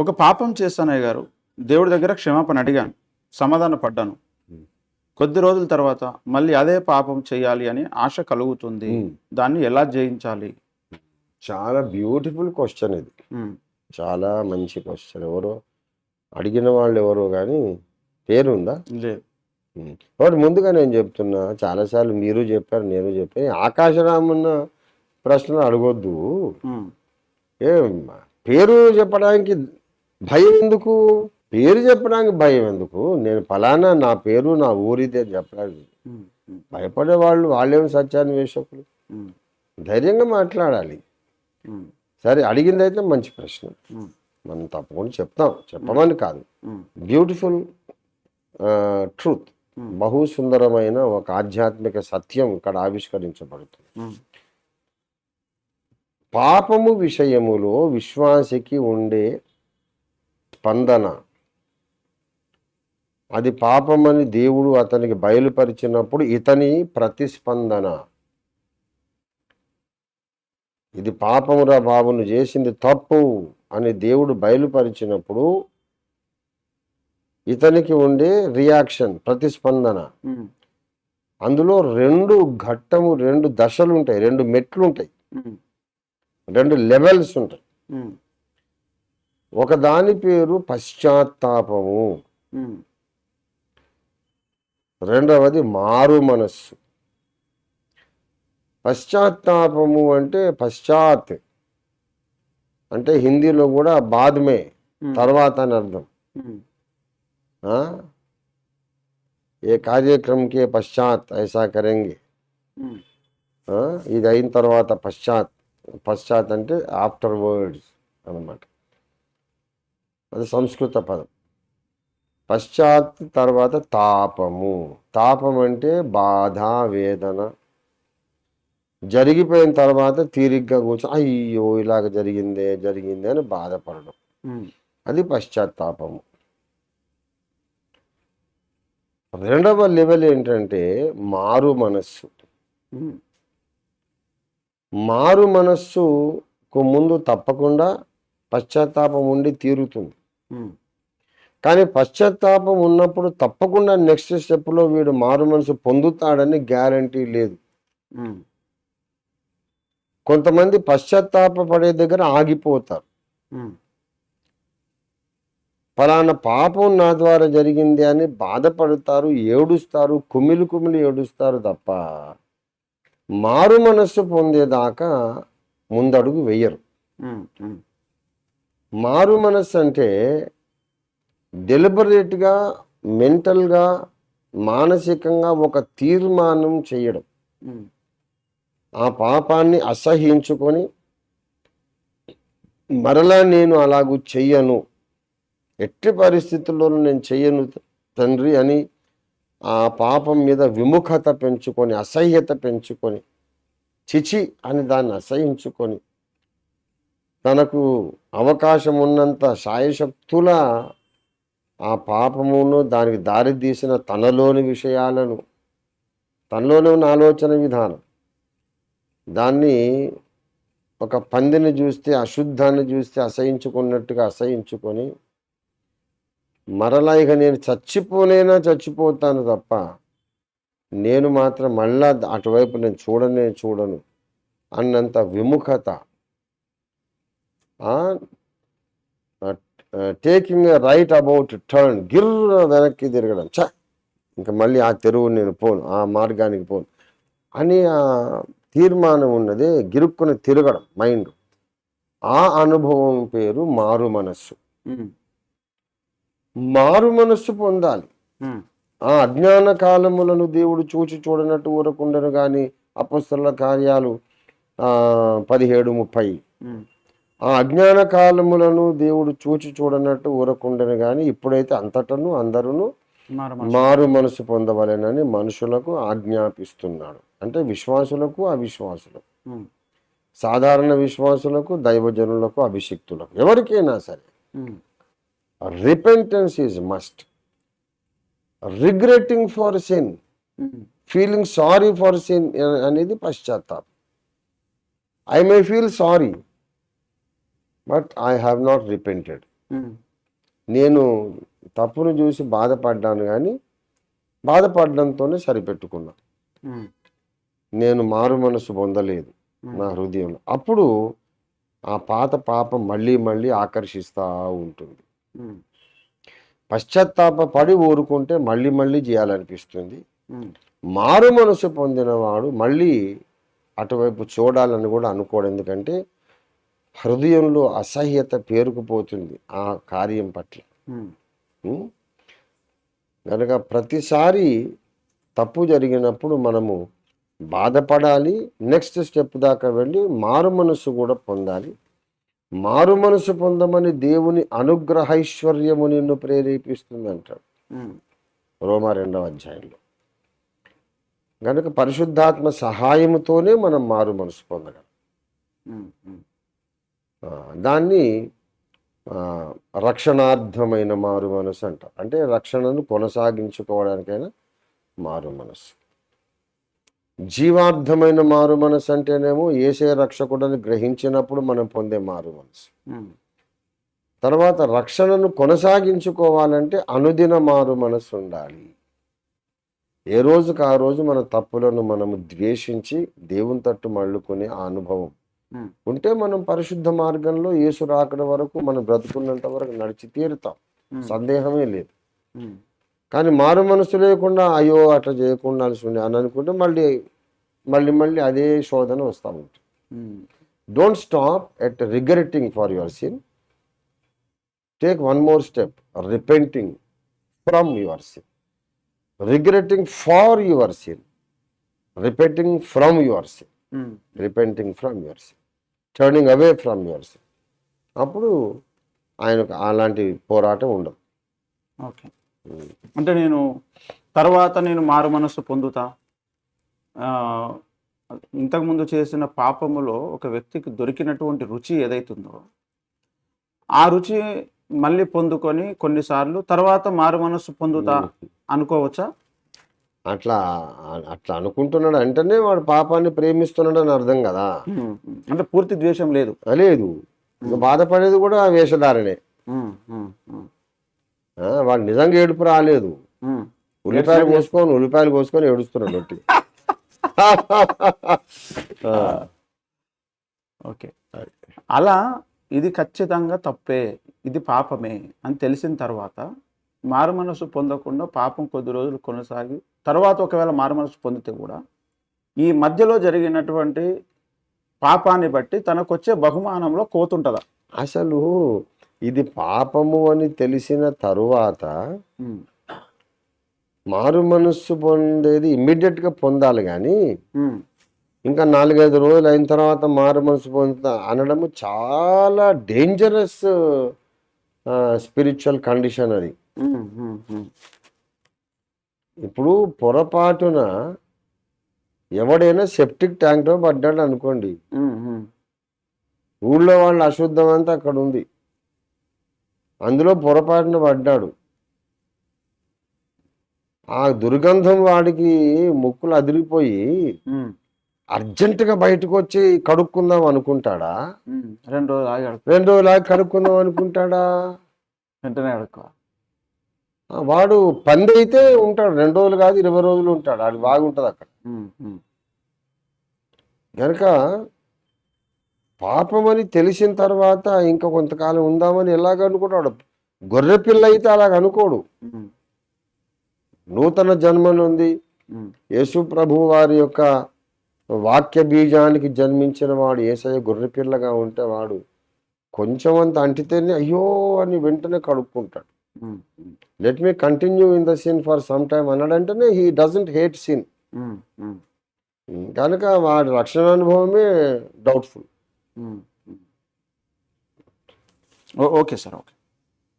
ఒక పాపం చేస్తానయ్య గారు. దేవుడి దగ్గర క్షమాపణ అడిగాను. సమాధాన పడ్డాను. కొద్ది రోజుల తర్వాత మళ్ళీ అదే పాపం చేయాలి అని ఆశ కలుగుతుంది. దాన్ని ఎలా జయించాలి? చాలా బ్యూటిఫుల్ క్వశ్చన్ ఇది. చాలా మంచి క్వశ్చన్. ఎవరో అడిగిన వాళ్ళు ఎవరో కానీ పేరు ఉందా లేదు ఒకటి ముందుగా నేను చెప్తున్నా చాలాసార్లు మీరు చెప్పారు నేను చెప్పాను. ఆకాశరామన్న ప్రశ్నలు అడగొద్దు. ఏ పేరు చెప్పడానికి భయం ఎందుకు పేరు చెప్పడానికి భయం ఎందుకు నేను ఫలానా నా పేరు నా ఊరిది అని చెప్పడానికి. భయపడే వాళ్ళు వాళ్ళేమి సత్యాన్వేషకులు. ధైర్యంగా మాట్లాడాలి. సరే అడిగింది అయితే మంచి ప్రశ్న. మనం తప్పకుండా చెప్తాం చెప్పమని కాదు. Beautiful truth. బహు సుందరమైన ఒక ఆధ్యాత్మిక సత్యం ఇక్కడ ఆవిష్కరించబడుతుంది. పాపము విషయములో విశ్వాసికి ఉండే స్పందన. అది పాపమని దేవుడు అతనికి బయలుపరిచినప్పుడు ఇతని ప్రతిస్పందన. ఇది పాపమురా బాబును చేసింది తప్పు అని దేవుడు బయలుపరిచినప్పుడు ఇతనికి ఉండే రియాక్షన్ ప్రతిస్పందన. అందులో రెండు ఘట్టము రెండు దశలు ఉంటాయి రెండు మెట్లు ఉంటాయి. రెండు లెవెల్స్ ఉంటాయి Hmm. ఒక దాని పేరు పశ్చాత్తాపము. రెండవది మారు మనస్సు పశ్చాత్తాపము అంటే పశ్చాత్ అంటే హిందీలో కూడా బాద్మే. తర్వాత అని అర్థం? ఏ కార్యక్రమం కే పశ్చాత్ ఐసా కరెంగే? ఇది అయిన తర్వాత పశ్చాత్ పశ్చాత్ అంటే ఆఫ్టర్ వర్డ్స్ అన్నమాట అది సంస్కృత పదం పశ్చాత్ తర్వాత తాపము తాపం అంటే బాధ వేదన జరిగిపోయిన తర్వాత తీరిగ్గా కూర్చొని అయ్యో ఇలాగ జరిగిందే జరిగిందే అని బాధపడడం. అది పశ్చాత్తాపము రెండవ లెవెల్ ఏంటంటే మారు మనస్సు. మారు మనస్సుకు ముందు తప్పకుండా పశ్చాత్తాపం ఉండి తీరుతుంది. కానీ పశ్చాత్తాపం ఉన్నప్పుడు తప్పకుండా నెక్స్ట్ స్టెప్లో వీడు మారు మనసు పొందుతాడని గ్యారంటీ లేదు Hmm. కొంతమంది పశ్చాత్తాప పడే దగ్గర ఆగిపోతారు Hmm. ఫలానా పాపం నా ద్వారా జరిగింది అని బాధపడతారు ఏడుస్తారు కుమిలి కుమిలి ఏడుస్తారు తప్ప మారు మనస్సు పొందేదాకా ముందడుగు వెయ్యరు Hmm. Hmm. మారు మనస్సు అంటే డెలిబరేట్గా మెంటల్గా మానసికంగా ఒక తీర్మానం చేయడం. ఆ పాపాన్ని అసహించుకొని మరలా నేను అలాగూ చెయ్యను ఎట్టి పరిస్థితుల్లోనూ నేను చెయ్యను తండ్రి అని ఆ పాపం మీద విముఖత పెంచుకొని అసహ్యత పెంచుకొని చిచి అని దాన్ని అసహించుకొని తనకు అవకాశం ఉన్నంత సాయశక్తుల ఆ పాపమును దానికి దారి తీసిన తనలోని విషయాలను తనలోనే ఉన్న ఆలోచన విధానం. దాన్ని ఒక పందిని చూస్తే అశుద్ధాన్ని చూస్తే అసహించుకున్నట్టుగా అసహించుకొని మరలా ఇక నేను చచ్చిపోనైనా చచ్చిపోతాను తప్ప నేను మాత్రం మళ్ళా అటువైపు నేను చూడనే చూడను అన్నంత విముఖత టేకింగ్ రైట్ అబౌట్ టర్న్ గిర్ర వెనక్కి తిరగడం చ ఇంకా మళ్ళీ ఆ తెరువు నేను పోను ఆ మార్గానికి పోను అని ఆ తీర్మానం ఉన్నది గిరుక్కుని తిరగడం మైండ్ ఆ అనుభవం పేరు మారు మనస్సు. మారు మనస్సు పొందాలి. ఆ అజ్ఞాన కాలములను దేవుడు చూచి చూడనట్టు ఊరకుండను కానీ అపస్తుల కార్యాలు ఆ, పదిహేడు ముప్పై. ఆ అజ్ఞాన కాలములను దేవుడు చూచి చూడనట్టు ఊరకుండను కానీ ఇప్పుడైతే అంతటను అందరూ మారు మనసు. పొందవలెనని మనుషులకు ఆజ్ఞాపిస్తున్నాడు అంటే విశ్వాసులకు అవిశ్వాసులకు. సాధారణ విశ్వాసులకు దైవజనులకు అభిషిక్తులకు ఎవరికైనా సరే. Repentance is must regretting for sin. Feeling sorry for sin అనేది పశ్చాత్తాపం I may feel sorry but I have not repented. Um, నేను తప్పును చూసి బాధపడ్డాను కానీ బాధపడడంతోనే సరిపెట్టుకున్నా. ఉమ్, నేను మారు మనసు పొందలేదు ఉమ్, నా హృదయంలో. అప్పుడు ఆ పాత పాపం మళ్ళీ మళ్ళీ ఆకర్షిస్తూ ఉంటుంది. పశ్చాత్తాప పడి ఊరుకుంటే మళ్ళీ మళ్ళీ చేయాలనిపిస్తుంది. మారు మనసు పొందినవాడు మళ్ళీ అటువైపు చూడాలని కూడా అనుకోడు. ఎందుకంటే హృదయంలో అసహ్యత పేరుకుపోతుంది ఆ కార్యం పట్ల? కనుక ప్రతిసారి తప్పు జరిగినప్పుడు మనము బాధపడాలి నెక్స్ట్ స్టెప్ దాకా వెళ్ళి మారు మనసు కూడా పొందాలి. మారు మనసు పొందమని దేవుని అనుగ్రహైశ్వర్యము నిన్ను ప్రేరేపిస్తుంది అంటాడు రోమా రెండవ అధ్యాయంలో. కనుక పరిశుద్ధాత్మ సహాయముతోనే మనం మారు మనసు పొందగలం. దాన్ని రక్షణార్థమైన మారు మనసు అంటారు అంటే రక్షణను కొనసాగించుకోవడానికైనా మారు మనసు. జీవార్థమైన మారు మనసు అంటేనేమో ఏసే రక్షకుడని గ్రహించినప్పుడు మనం పొందే మారు మనసు. తర్వాత రక్షణను కొనసాగించుకోవాలంటే అనుదిన మారు మనసు ఉండాలి. ఏ రోజుకు ఆ రోజు మన తప్పులను మనము ద్వేషించి దేవుని తట్టు మళ్ళుకునే ఆ అనుభవం ఉంటే మనం పరిశుద్ధ మార్గంలో యేసు రాకడ వరకు మనం బ్రతుకున్నంత వరకు నడిచి తీరుతాం. ఉమ్, సందేహమే లేదు. ఉమ్, కానీ మారు మనసు లేకుండా అయ్యో అట్లా చేయకుండా ఉండే అని అనుకుంటే మళ్ళీ మళ్ళీ మళ్ళీ అదే శోధన వస్తూ ఉంటుంది. Don't stop at regretting for your sin take one more step repenting from your sin regretting for your sin repenting from your sin repenting from your sin turning away from your అప్పుడు ఆయనకు అలాంటి పోరాటం ఉండదు. Okay. అంటే నేను తర్వాత నేను మారు మనస్సు పొందుతా. ఇంతకుముందు చేసిన పాపములో ఒక వ్యక్తికి దొరికినటువంటి రుచి ఏదైతుందో ఆ రుచి మళ్ళీ పొందుకొని కొన్నిసార్లు తర్వాత మారు మనస్సు పొందుతా అనుకోవచ్చా? అట్లా అట్లా అనుకుంటున్నాడు అంటేనే వాడు పాపాన్ని ప్రేమిస్తున్నాడు అని అర్థం కదా. అంటే పూర్తి ద్వేషం లేదు. లేదు. బాధపడేది కూడా ఆ, వాడు నిజంగా ఏడుపు రాలేదు. ఉల్లిపాయలు కోసుకొని ఉల్లిపాయలు కోసుకొని ఏడుస్తున్నాడు ఒట్టి. ఓకే. అలా ఇది ఖచ్చితంగా తప్పే ఇది పాపమే అని తెలిసిన తర్వాత మారు మనసు పొందకుండా పాపం కొద్ది రోజులు కొనసాగి తర్వాత ఒకవేళ మారు మనసు పొందితే కూడా ఈ మధ్యలో జరిగినటువంటి పాపాన్ని బట్టి తనకు వచ్చే బహుమానంలో కోతుంటుందా. అసలు ఇది పాపము అని తెలిసిన తరువాత మారు మనస్సు పొందేది ఇమ్మీడియట్గా పొందాలి కానీ ఇంకా నాలుగైదు రోజులు అయిన తర్వాత మారు మనసు పొందుతా అనడము చాలా డేంజరస్ స్పిరిచువల్ కండిషన్ అది. ఇప్పుడు పొరపాటున ఎవడైనా సెప్టిక్ ట్యాంక్లో పడ్డాడు అనుకోండి. ఊళ్ళో వాళ్ళ అశుద్ధం అంతా అక్కడ ఉంది. అందులో పొరపాటున పడ్డాడు. ఆ దుర్గంధం వాడికి ముక్కులు అదిరిపోయి అర్జెంటుగా బయటకు వచ్చి కడుక్కుందాం అనుకుంటాడా. రెండు రోజులు ఆగి రెండు రోజులాగా కడుక్కుందాం అనుకుంటాడా? వెంటనే అడుక్కో ఆ, వాడు పంది అయితే ఉంటాడు రెండు రోజులు కాదు ఇరవై రోజులు ఉంటాడు అది బాగుంటుంది అక్కడ. కనుక పాపమని తెలిసిన తర్వాత ఇంకా కొంతకాలం ఉందామని ఎలాగ అనుకుంటాడు? గొర్రె పిల్ల అయితే అలాగ అనుకోడు. నూతన జన్మనుంది యేసు ప్రభు వారి యొక్క వాక్య బీజానికి జన్మించిన వాడు ఏసయ్య గొర్రె పిల్లగా ఉంటే వాడు కొంచెం అంత అంటితేనే అయ్యో అని వెంటనే కడుక్కుంటాడు. Let me continue in the sin for some time అన్నాడంటేనే he doesn't hate sin కనుక వాడి రక్షణ అనుభవమే డౌట్ఫుల్ ఓకే సార్ ఓకే